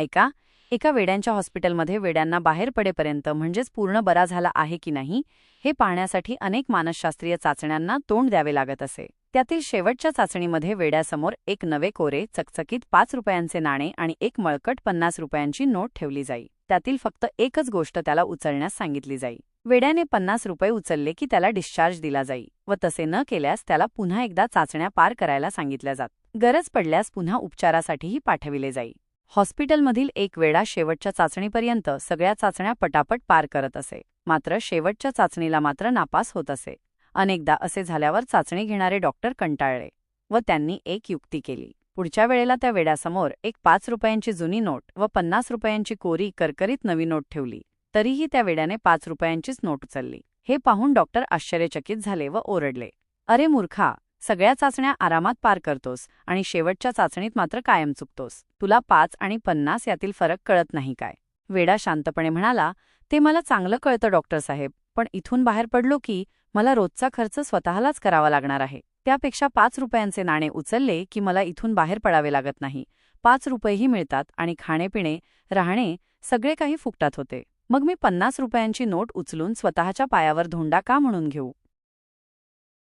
ऐका एका वेड्यांच्या हॉस्पिटलमध्ये वेड्यांना बाहेर पडेपर्यंत म्हणजेच पूर्ण बरा झाला आहे की नाही हे पाहण्यासाठी अनेक मानसशास्त्रीय चाचण्यांना तोंड द्यावे लागत असे. त्यातील शेवटच्या चाचणीमध्ये वेड्यासमोर एक नवे कोरे चकचकीत पाच रुपयांचे नाणे आणि एक मळकट पन्नास रुपयांची नोट ठेवली जाई. त्यातील फक्त एकच गोष्ट त्याला उचलण्यास सांगितली जाई. वेड्याने पन्नास रुपये उचलले की त्याला डिस्चार्ज दिला जाई व तसे न केल्यास त्याला पुन्हा एकदा चाचण्या पार करायला सांगितल्या जात. गरज पडल्यास पुन्हा उपचारासाठीही पाठविले जाई. हॉस्पिटलमधील एक वेळा शेवटच्या चाचणीपर्यंत सगळ्या चाचण्या पटापट पार करत असे. मात्र शेवटच्या चाचणीला मात्र नापास होत असे. अनेकदा असे झाल्यावर चाचणी घेणारे डॉक्टर कंटाळले व त्यांनी एक युक्ती केली. पुढच्या वेळेला त्या वेड्यासमोर एक पाच रुपयांची जुनी नोट व पन्नास रुपयांची कोरी करकरीत नवी नोट ठेवली. तरीही त्या वेड्याने पाच रुपयांचीच नोट उचलली. हे पाहून डॉक्टर आश्चर्यचकित झाले व ओरडले. अरे मूर्खा सगळ्या चाचण्या आरामात पार करतोस आणि शेवटच्या चाचणीत मात्र कायम चुकतोस. तुला पाच आणि पन्नास यातील फरक कळत नाही काय? वेडा शांतपणे म्हणाला ते मला चांगलं कळतं डॉक्टर साहेब. पण इथून बाहेर पडलो की मला रोजचा खर्च स्वतःलाच करावा लागणार आहे. त्यापेक्षा पाच रुपयांचे नाणे उचलले की मला इथून बाहेर पडावे लागत नाही. पाच रुपयेही मिळतात आणि खाणेपिणे राहणे सगळे काही फुकटात होते. मग मी पन्नास रुपयांची नोट उचलून स्वतःच्या पायावर धोंडा का म्हणून घेऊ?